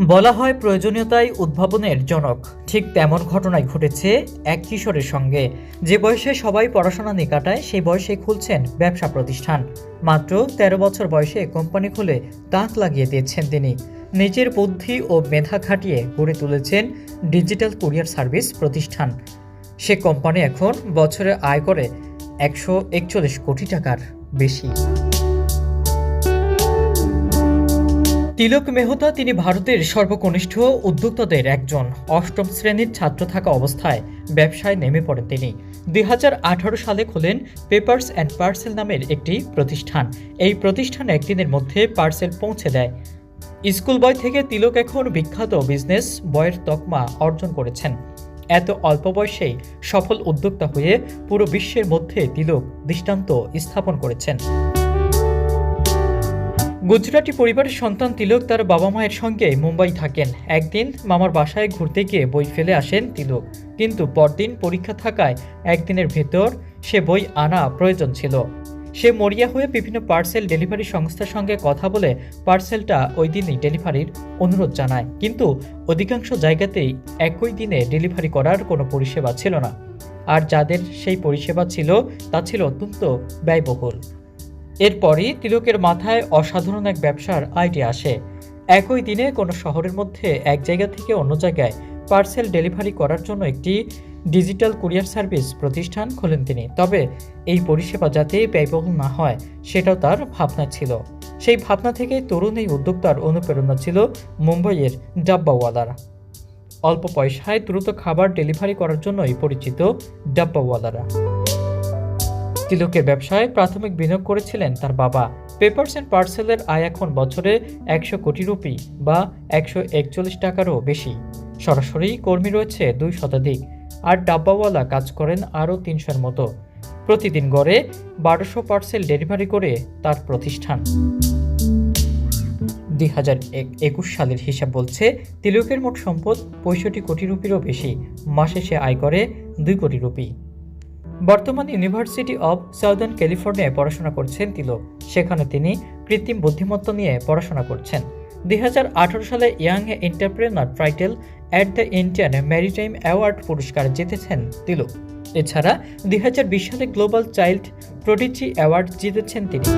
বলা হয় প্রয়োজনীয়তাই উদ্ভাবনের জনক। ঠিক তেমন ঘটনাই ঘটেছে এক কিশোরের সঙ্গে। যে বয়সে সবাই পড়াশোনা নিয়ে কাটায়, সেই বয়সে খুলছেন ব্যবসা প্রতিষ্ঠান। মাত্র ১৩ বছর বয়সে কোম্পানি খুলে তাক লাগিয়ে দিয়েছেন তিনি। নিজের বুদ্ধি ও মেধা খাটিয়ে গড়ে তুলেছেন ডিজিটাল কুরিয়ার সার্ভিস প্রতিষ্ঠান। সে কোম্পানি এখন বছরে আয় করে একশো একচল্লিশ কোটি টাকার বেশি। তিলক মেহতা তিনি ভারতের সর্বকনিষ্ঠ উদ্যোক্তাদের একজন। অষ্টম শ্রেণির ছাত্র থাকা অবস্থায় ব্যবসায় নেমে পড়েন তিনি। দুই হাজার আঠারো সালে খোলেন পেপারস অ্যান্ড পার্সেল নামের একটি প্রতিষ্ঠান। এই প্রতিষ্ঠান একদিনের মধ্যে পার্সেল পৌঁছে দেয়। স্কুল বয় থেকে তিলক এখন বিখ্যাত বিজনেস বয়ের তকমা অর্জন করেছেন। এত অল্প বয়সেই সফল উদ্যোক্তা হয়ে পুরো বিশ্বের মধ্যে তিলক দৃষ্টান্ত স্থাপন করেছেন। গুজরাটি পরিবারের সন্তান তিলক তার বাবা মায়ের সঙ্গে মুম্বাই থাকেন। একদিন মামার বাসায় ঘুরতে গিয়ে বই ফেলে আসেন তিলক। কিন্তু পরদিন পরীক্ষা থাকায় একদিনের ভেতর সে বই আনা প্রয়োজন ছিল। সে মরিয়া হয়ে বিভিন্ন পার্সেল ডেলিভারি সংস্থার সঙ্গে কথা বলে পার্সেলটা ওই দিনই ডেলিভারির অনুরোধ জানায়। কিন্তু অধিকাংশ জায়গাতেই একই দিনে ডেলিভারি করার কোনো পরিষেবা ছিল না। আর যাদের সেই পরিষেবা ছিল, তা ছিল অত্যন্ত ব্যয়বহুল। এরপরই তিলকের মাথায় অসাধারণ এক ব্যবসার আইডিয়া আসে। একই দিনে কোনো শহরের মধ্যে এক জায়গা থেকে অন্য জায়গায় পার্সেল ডেলিভারি করার জন্য একটি ডিজিটাল কুরিয়ার সার্ভিস প্রতিষ্ঠান খোলেন তিনি। তবে এই পরিষেবা যাতে ব্যয়বহুল না হয়, সেটাও তার ভাবনা ছিল। সেই ভাবনা থেকে তরুণ এই উদ্যোক্তার অনুপ্রেরণা ছিল মুম্বাইয়ের ডাব্বাওয়ালারা। অল্প পয়সায় দ্রুত খাবার ডেলিভারি করার জন্যই পরিচিত ডাব্বাওয়ালারা। তিলকের ব্যবসায় প্রাথমিক বিনিয়োগ করেছিলেন তার বাবা। পেপারস অ্যান্ড পার্সেলের আয় এখন বছরে একশো কোটি রুপি বা একশো একচল্লিশ টাকারও বেশি। সরাসরি কর্মী রয়েছে দুই শতাধিক, আর ডাব্বাওয়ালা কাজ করেন আরও তিনশোর মতো। প্রতিদিন গড়ে বারোশো পার্সেল ডেলিভারি করে তার প্রতিষ্ঠান। দুই হাজার একুশ সালের হিসাব বলছে, তিলকের মোট সম্পদ পঁয়ষট্টি কোটি রুপিরও বেশি। মাসে সে আয় করে দুই কোটি রুপি। বর্তমানে ইউনিভার্সিটি অব সাউদার্ন ক্যালিফোর্নিয়ায় পড়াশোনা করছেন তিলক। সেখানে তিনি কৃত্রিম বুদ্ধিমত্তা নিয়ে পড়াশোনা করছেন। দুই হাজার আঠেরো সালে young entrepreneur title at the Indian maritime award পুরস্কার জিতেছেন তিলক। এছাড়া দুই হাজার বিশ সালে গ্লোবাল চাইল্ড প্রোডিজি অ্যাওয়ার্ড জিতেছেন তিনি।